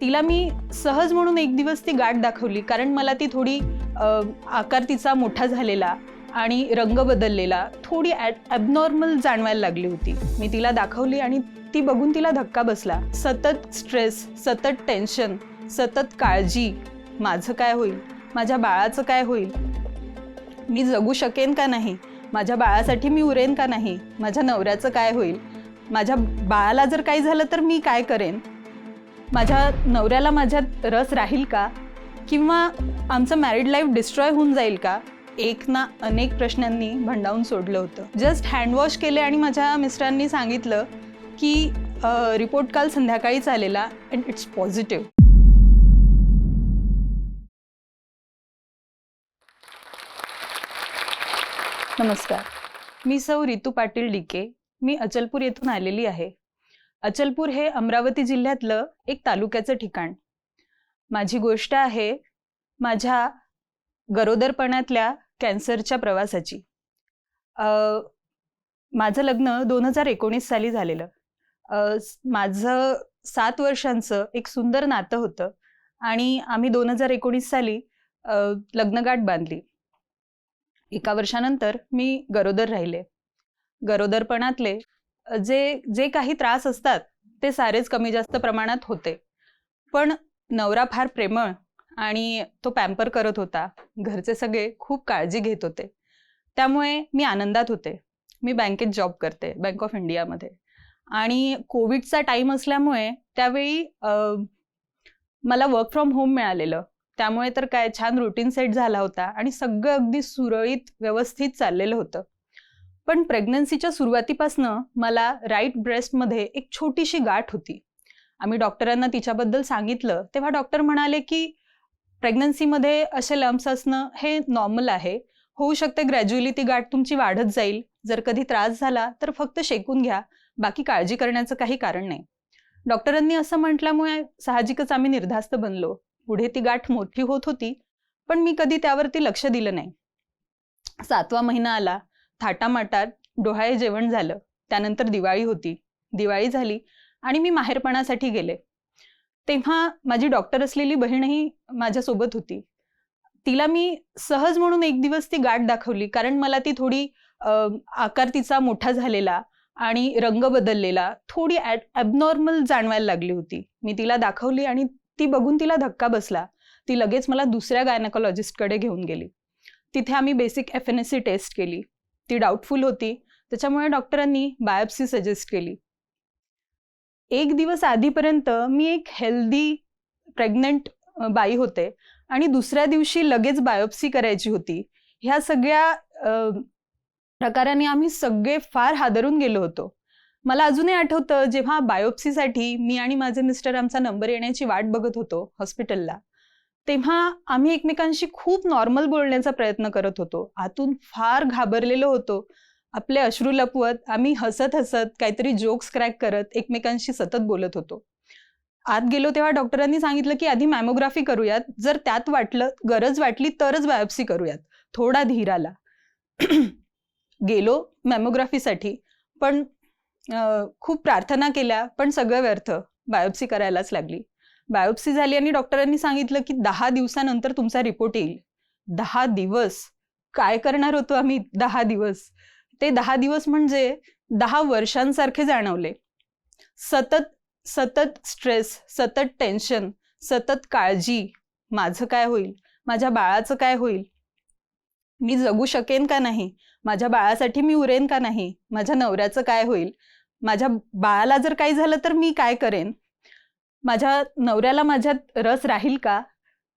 तिला मी सहज म्हणून एक दिवस ती गाठ दाखवली कारण मला ती थोडी आकार तिचा मोठा झालेला आणि रंग बदललेला थोडी ॲबनॉर्मल जाणवायला लागली होती. मी तिला दाखवली आणि ती बघून तिला धक्का बसला. सतत स्ट्रेस सतत टेन्शन सतत काळजी माझं काय होईल? माझ्या बाळाचं काय होईल? मी जगू शकेन का नाही? माझ्या बाळासाठी मी उरेन का नाही? माझ्या नवऱ्याचं काय होईल? माझ्या बाळाला जर काही झालं तर मी काय करेन? माझ्या नवऱ्याला माझ्यात रस राहील का? किंवा आमचं मॅरिड लाईफ डिस्ट्रॉय होऊन जाईल का? एक ना अनेक प्रश्नांनी भंडावून सोडलं होतं. जस्ट हँडवॉश केले आणि माझ्या मिस्टरांनी सांगितलं की रिपोर्ट काल संध्याकाळीच आलेला अँड इट्स पॉझिटिव्ह नमस्कार. मी सौ रितू पाटील डिके. मी अचलपूर येथून आलेली आहे. अचलपूर हे अमरावती जिल्ह्यातलं एक तालुक्याचं ठिकाण. माझी गोष्ट आहे माझ्या गरोदरपणातल्या कॅन्सरच्या प्रवासाची. माझं लग्न दोन हजार एकोणीस साली झालेलं. माझं सात वर्षांचं एक सुंदर नातं होतं आणि आम्ही दोन हजार एकोणीस साली लग्नगाठ बांधली. एका वर्षानंतर मी गरोदर राहिले. गरोदरपणातले जे जे काही त्रास असतात ते सारेच कमी जास्त प्रमाणात होते. पण नवरा फार प्रेमळ आणि तो पॅम्पर करत होता. घरचे सगळे खूप काळजी घेत होते. त्यामुळे मी आनंदात होते. मी बँकेत जॉब करते बँक ऑफ इंडियामध्ये आणि कोविडचा टाईम असल्यामुळे त्यावेळी मला वर्क फ्रॉम होम मिळालेलं. त्यामुळे तर काय छान रुटीन सेट झाला होता आणि सगळं अगदी सुरळीत व्यवस्थित चाललेलं होतं. पण प्रेग्नन्सीच्या सुरुवातीपासनं मला राईट ब्रेस्टमध्ये एक छोटीशी गाठ होती. आम्ही डॉक्टरांना तिच्याबद्दल सांगितलं तेव्हा डॉक्टर म्हणाले की प्रेग्नन्सीमध्ये असे लम्स असणं हे नॉर्मल आहे. होऊ शकते ग्रॅज्युअली ती गाठ तुमची वाढत जाईल. जर कधी त्रास झाला तर फक्त शेकून घ्या. बाकी काळजी करण्याचं काही कारण नाही. डॉक्टरांनी असं म्हटल्यामुळे साहजिकच आम्ही निर्धास्त बनलो. पुढे ती गाठ मोठी होत होती पण मी कधी त्यावरती लक्ष दिलं नाही. सातवा महिना आला. थाटामाटात डोहाळे जेवण झालं. त्यानंतर दिवाळी होती. दिवाळी झाली आणि मी माहेरपणासाठी गेले. तेव्हा माझी डॉक्टर असलेली बहीणही माझ्यासोबत होती. तिला मी सहज म्हणून एक दिवस ती गाठ दाखवली कारण मला ती थोडी आकार तिचा मोठा झालेला आणि रंग बदललेला थोडी ॲबनॉर्मल जाणवायला लागली होती. मी तिला दाखवली आणि ती बघून तिला धक्का बसला. ती लगेच मला दुसऱ्या गायनाकोलॉजिस्टकडे घेऊन गेली. तिथे आम्ही basic F N S C test केली. ती डाऊटफुल होती. त्याच्यामुळे डॉक्टरांनी बायोप्सी सजेस्ट केली. एक दिवस आधीपर्यंत मी एक हेल्दी प्रेग्नंट बाई होते. आणि दुसऱ्या दिवशी लगेच बायोप्सी करायची होती. ह्या सगळ्या प्रकाराने आम्ही सगळे फार हादरून गेलो होतो. मला अजूनही आठवतं जेव्हा बायोप्सीसाठी मी आणि माझे मिस्टर आमचा नंबर येण्याची वाट बघत होतो हॉस्पिटलला तेव्हा आम्ही एकमेकांशी खूप नॉर्मल बोलण्याचा प्रयत्न करत होतो. आतून फार घाबरलेलो होतो. आपले अश्रू लपवत आम्ही हसत हसत काहीतरी जोक्स क्रॅक करत एकमेकांशी सतत बोलत होतो. आत गेलो तेव्हा डॉक्टरांनी सांगितलं की आधी मॅमोग्राफी करूयात. जर त्यात वाटलं गरज वाटली तरच बायोप्सी करूयात. थोडा धीर आला. गेलो मॅमोग्राफीसाठी पण खूप प्रार्थना केल्या पण सगळं व्यर्थ. बायोप्सी करायलाच लागली. बायोप्सी झाली आणि डॉक्टरांनी सांगितलं की दहा दिवसानंतर तुमचा रिपोर्ट येईल. दहा दिवस. काय करणार होतो आम्ही दहा दिवस? ते दहा दिवस म्हणजे दहा वर्षांसारखे जाणवले. सतत सतत स्ट्रेस सतत टेन्शन सतत काळजी. माझं काय होईल? माझ्या बाळाचं काय होईल? मी जगू शकेन का नाही? माझ्या बाळासाठी मी उरेन का नाही? माझ्या नवऱ्याचं काय होईल? माझ्या बाळाला जर काही झालं तर मी काय करेन? माझ्या नवऱ्याला माझ्यात रस राहील का?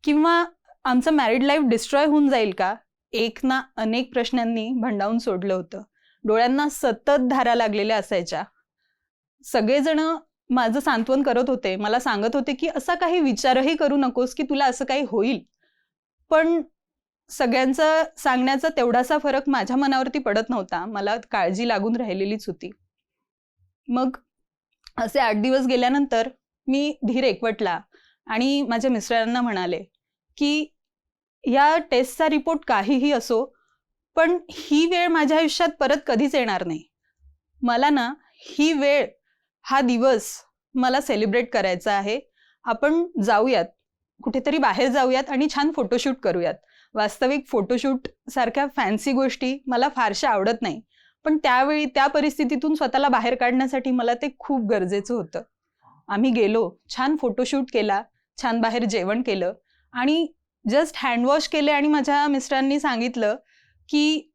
किंवा आमचं मॅरिड लाईफ डिस्ट्रॉय होऊन जाईल का? एक ना अनेक प्रश्नांनी भंडावून सोडलं होतं. डोळ्यांना सतत धारा लागलेल्या असायच्या. सगळेजण माझं सांत्वन करत होते. मला सांगत होते की असा काही विचारही करू नकोस की तुला असं काही होईल. पण सगळ्यांचा सांगण्याचा तेवढासा फरक माझ्या मनावरती पडत नव्हता. मला काळजी लागून राहिलेलीच होती. मग असे आठ दिवस गेल्यानंतर मी धीर एकवटला आणि माझ्या मिस्टरांना म्हणाले की या टेस्टचा रिपोर्ट काहीही असो पण ही वेळ माझ्या आयुष्यात परत कधीच येणार नाही. मला ना ही वेळ हा दिवस मला सेलिब्रेट करायचा आहे. आपण जाऊयात कुठेतरी बाहेर जाऊयात आणि छान फोटोशूट करूयात. वास्तविक फोटोशूट सारख्या फॅन्सी गोष्टी मला फारशा आवडत नाही. पण त्यावेळी त्या परिस्थितीतून स्वतःला बाहेर काढण्यासाठी मला ते खूप गरजेचं होतं. आम्ही गेलो छान फोटोशूट केला छान बाहेर जेवण केलं आणि जस्ट हँडवॉश केले आणि माझ्या मिस्टरांनी सांगितलं की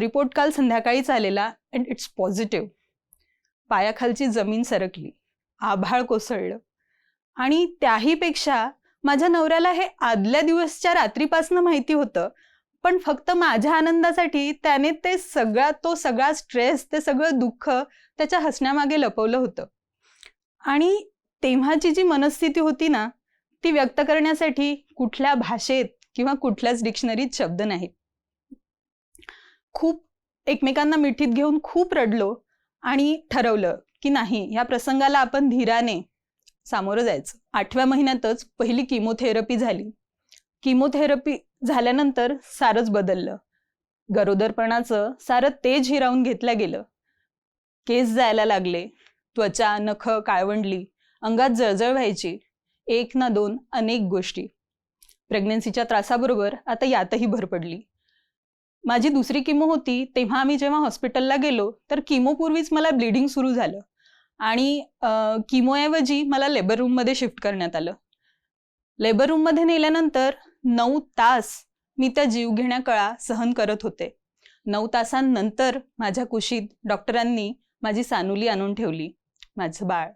रिपोर्ट काल संध्याकाळीच आलेला अँड इट्स पॉझिटिव्ह पायाखालची जमीन सरकली आभाळ कोसळलं आणि त्याहीपेक्षा माझ्या नवऱ्याला हे आदल्या दिवसच्या रात्रीपासून माहिती होतं पण फक्त माझ्या आनंदासाठी त्याने ते सगळा तो सगळा स्ट्रेस ते सगळं दुःख त्याच्या हसण्यामागे लपवलं होतं. आणि तेव्हाची जी मनस्थिती होती ना ती व्यक्त करण्यासाठी कुठल्या भाषेत किंवा कुठल्याच डिक्शनरीत शब्द नाही खूप एकमेकांना मिठीत घेऊन खूप रडलो आणि ठरवलं की नाही या प्रसंगाला आपण धीराने सामोरं जायचं. आठव्या महिन्यातच पहिली किमोथेरपी झाली. किमोथेरपी झाल्यानंतर सारंच बदललं. गरोदरपणाचं सारं तेज हिरावून घेतलं गेलं. केस जायला लागले. त्वचा नख काळवंडली. अंगात जळजळ व्हायची. एक ना दोन अनेक गोष्टी. प्रेग्नन्सीच्या त्रासाबरोबर आता यातही भर पडली. माझी दुसरी किमो होती तेव्हा आम्ही जेव्हा हॉस्पिटलला गेलो तर किमोपूर्वीच मला ब्लिडिंग सुरू झालं. आणि किमोऐवजी मला लेबर रूममध्ये शिफ्ट करण्यात आलं. लेबर रूममध्ये नेल्यानंतर नऊ तास मी त्या जीवघेण्या कळा सहन करत होते. नऊ तासांनंतर माझ्या कुशीत डॉक्टरांनी माझी सानुली आणून ठेवली माझं बाळ.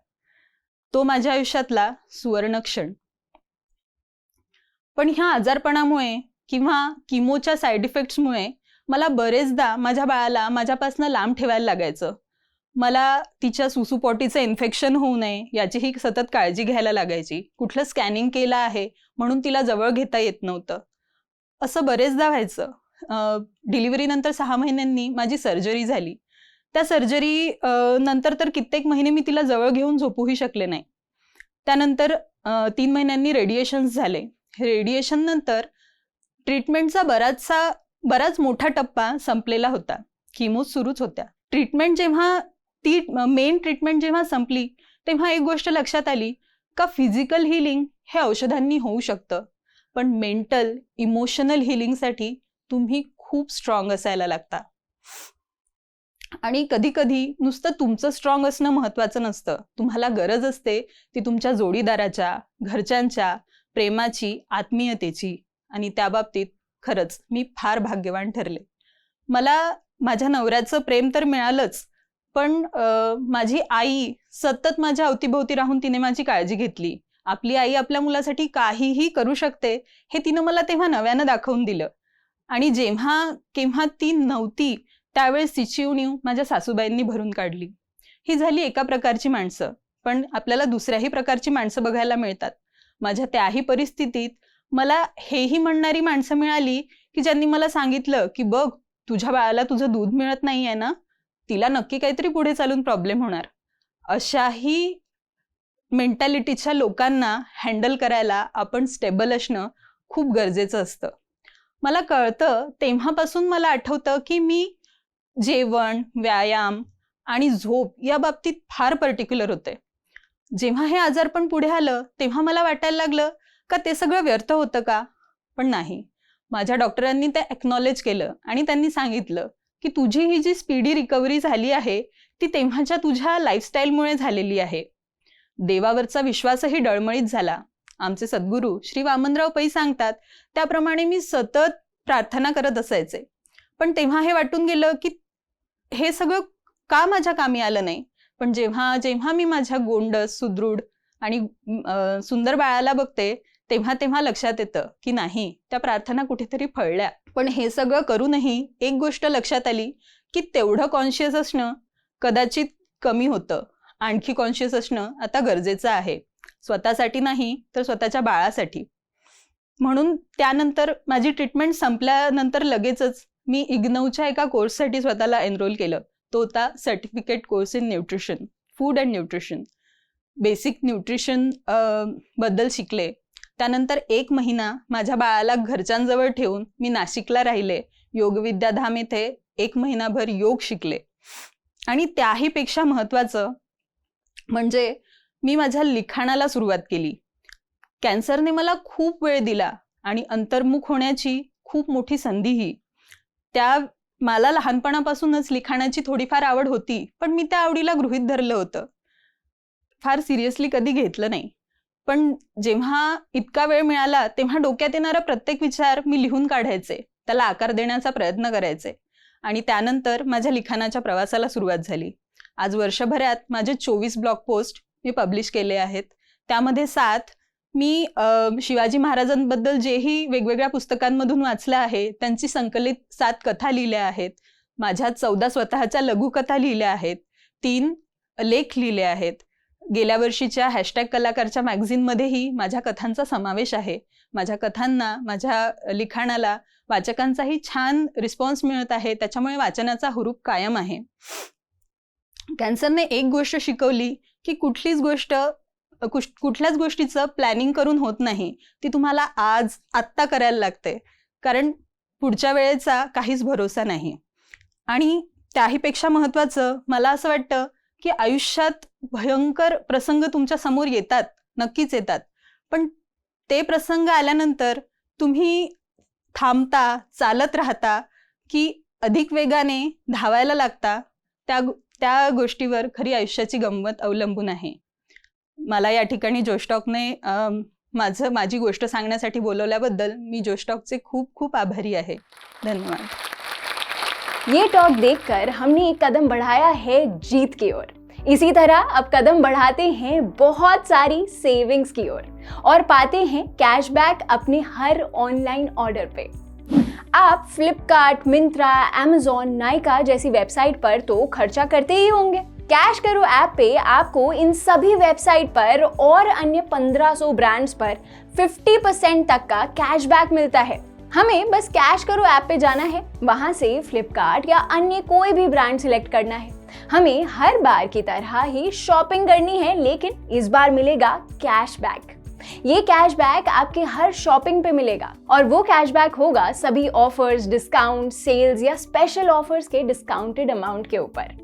तो माझ्या आयुष्यातला सुवर्णक्षण. पण ह्या आजारपणामुळे किंवा किमोच्या साईड इफेक्ट्समुळे मला बरेचदा माझ्या बाळाला माझ्यापासून लांब ठेवायला लागायचं. मला तिच्या सुसूपॉटीचं इन्फेक्शन होऊ नये याचीही सतत काळजी घ्यायला लागायची. कुठलं स्कॅनिंग केलं आहे म्हणून तिला जवळ घेता येत नव्हतं. असं बरेचदा व्हायचं. डिलिव्हरीनंतर सहा महिन्यांनी माझी सर्जरी झाली. त्या सर्जरी नंतर तर कित्येक महिने मी तिला जवळ घेऊन झोपूही शकले नाही. त्यानंतर तीन महिन्यांनी रेडिएशन्स झाले. रेडिएशन नंतर ट्रीटमेंटचा बराचसा बराच मोठा टप्पा संपलेला होता. किमो सुरूच होत्या. ट्रीटमेंट जेव्हा ती मेन ट्रीटमेंट जेव्हा संपली तेव्हा एक गोष्ट लक्षात आली का फिजिकल हिलिंग हे औषधांनी होऊ शकतं. पण मेंटल इमोशनल हिलिंगसाठी तुम्ही खूप स्ट्रॉंग असायला लागता. आणि कधी कधी नुसतं तुमचं स्ट्रॉंग असणं महत्वाचं नसतं. तुम्हाला गरज असते ती तुमच्या जोडीदाराच्या घरच्यांच्या प्रेमाची आत्मीयतेची. आणि त्या बाबतीत खरंच मी फार भाग्यवान ठरले. मला माझ्या नवऱ्याचं प्रेम तर मिळालंच पण माझी आई सतत माझ्या अवतीभोवती राहून तिने माझी काळजी घेतली. आपली आई आपल्या मुलासाठी काहीही करू शकते हे तिनं मला तेव्हा नव्यानं दाखवून दिलं. आणि जेव्हा केव्हा ती नव्हती त्यावेळेस तिची उणीव माझ्या सासूबाईंनी भरून काढली. ही झाली एका प्रकारची माणसं पण आपल्याला दुसऱ्याही प्रकारची माणसं बघायला मिळतात. माझ्या त्याही परिस्थितीत मला हेही म्हणणारी माणसं मिळाली की ज्यांनी मला सांगितलं की बघ तुझ्या बाळाला तुझं दूध मिळत नाहीये ना तिला नक्की काहीतरी पुढे चालून प्रॉब्लेम होणार. अशाही मेंटॅलिटीच्या लोकांना हँडल करायला आपण स्टेबल असणं खूप गरजेचं असतं. मला कळतं तेव्हापासून मला आठवतं की मी जेवण व्यायाम आणि झोप या बाबतीत फार पर्टिक्युलर होते. जेव्हा हे आजारपण पुढे आलं तेव्हा मला वाटायला लागलं का ते सगळं व्यर्थ होतं का? पण नाही. माझ्या डॉक्टरांनी ते एक्नॉलेज केलं आणि त्यांनी सांगितलं की तुझी ही जी स्पीडी रिकव्हरी झाली आहे ती तेव्हाच्या तुझ्या लाईफस्टाईलमुळे झालेली आहे. देवावरचा विश्वासही डळमळीत झाला. आमचे सद्गुरू श्री वामनराव पै सांगतात त्याप्रमाणे मी सतत प्रार्थना करत असायचे. पण तेव्हा हे वाटून गेलं की हे सगळं का माझ्या कामी आलं नाही? पण जेव्हा जेव्हा मी माझ्या गोंडस सुदृढ आणि सुंदर बाळाला बघते तेव्हा तेव्हा लक्षात येतं की नाही त्या प्रार्थना कुठेतरी फळल्या. पण हे सगळं करूनही एक गोष्ट लक्षात आली की तेवढं कॉन्शियस असणं कदाचित कमी होतं. आणखी कॉन्शियस असणं आता गरजेचं आहे. स्वतःसाठी नाही तर स्वतःच्या बाळासाठी. म्हणून त्यानंतर माझी ट्रीटमेंट संपल्यानंतर लगेचच मी इग्नौच्या एका कोर्ससाठी स्वतःला एनरोल केलं. तो होता certificate course in nutrition food and nutrition basic न्यूट्रिशनबद्दल शिकले. त्यानंतर एक महिना माझ्या बाळाला घरच्यांजवळ ठेवून मी नाशिकला राहिले. योगविद्याधाम येथे एक महिनाभर योग शिकले. आणि त्याहीपेक्षा महत्वाचं म्हणजे मी माझ्या लिखाणाला सुरुवात केली. कॅन्सरने मला खूप वेळ दिला आणि अंतर्मुख होण्याची खूप मोठी संधीही. त्या मला लहानपणापासूनच लिखाणाची थोडीफार आवड होती पण मी त्या आवडीला गृहित धरलं होतं. फार सिरियसली कधी घेतलं नाही. पण जेव्हा इतका वेळ मिळाला तेव्हा डोक्यात येणारा प्रत्येक विचार मी लिहून काढायचे. त्याला आकार देण्याचा प्रयत्न करायचे. आणि त्यानंतर माझ्या लिखाणाच्या प्रवासाला सुरुवात झाली. आज वर्षभरात माझे चोवीस ब्लॉग पोस्ट मी पब्लिश केले आहेत. त्यामध्ये सात मी शिवाजी महाराजांबद्दल जेही वेगवेगळ्या पुस्तकांमधून वाचलं आहे त्यांची संकलित सात कथा लिहिल्या आहेत. माझ्या चौदा स्वतःच्या लघुकथा लिहिल्या आहेत. तीन लेख लिहिले आहेत. गेल्या वर्षीच्या हॅशटॅग कलाकारच्या मॅगझिनमध्येही माझ्या कथांचा समावेश आहे. माझ्या कथांना माझ्या लिखाणाला वाचकांचाही छान रिस्पॉन्स मिळत आहे त्याच्यामुळे वाचनाचा हुरूप कायम आहे. कॅन्सरने एक गोष्ट शिकवली की कुठलीच गोष्ट कुठल्याच गोष्टीचं प्लॅनिंग करून होत नाही ती तुम्हाला आज आत्ता करायला लागते. कारण पुढच्या वेळेचा काहीच भरोसा नाही. आणि त्याहीपेक्षा महत्त्वाचं मला असं वाटतं की आयुष्यात भयंकर प्रसंग तुमच्यासमोर येतात नक्कीच येतात. पण ते प्रसंग आल्यानंतर तुम्ही थांबता चालत राहता की अधिक वेगाने धावायला लागता त्या त्या गोष्टीवर खरी आयुष्याची गंमत अवलंबून आहे. मला या ठिकाणी जोस्टॉकने माझं, माझी गोष्ट सांगण्यासाठी बोलवल्याबद्दल मी जोस्टॉकचे खूप खूप आभारी आहे. धन्यवाद. ये टॉक देखकर हमने एक कदम बढ़ाया है जीत की ओर। इसी तरह अब कदम बढ़ाते हैं बहुत सारी सेविंग्स की ओर और पाते हैं कैशबैक अपने हर ऑनलाइन ऑर्डर पे। आप फ्लिपकार्ट, मिंत्रा एमेजॉन नाइका जैसी वेबसाइट पर तो खर्चा करते ही होंगे। कैश करो ऐप पे आपको इन सभी वेबसाइट पर और अन्य 1500 ब्रांड्स पर 50% तक का कैशबैक मिलता है। हमें बस कैश करो ऐप पे जाना है। वहाँ से फ्लिपकार्ट या अन्य कोई भी ब्रांड सिलेक्ट करना है। हमें हर बार की तरह ही शॉपिंग करनी है, लेकिन इस बार मिलेगा कैशबैक। ये कैशबैक आपके हर शॉपिंग पे मिलेगा और वो कैशबैक होगा सभी ऑफर्स, डिस्काउंट, सेल्स या स्पेशल ऑफर्स के डिस्काउंटेड अमाउंट के ऊपर।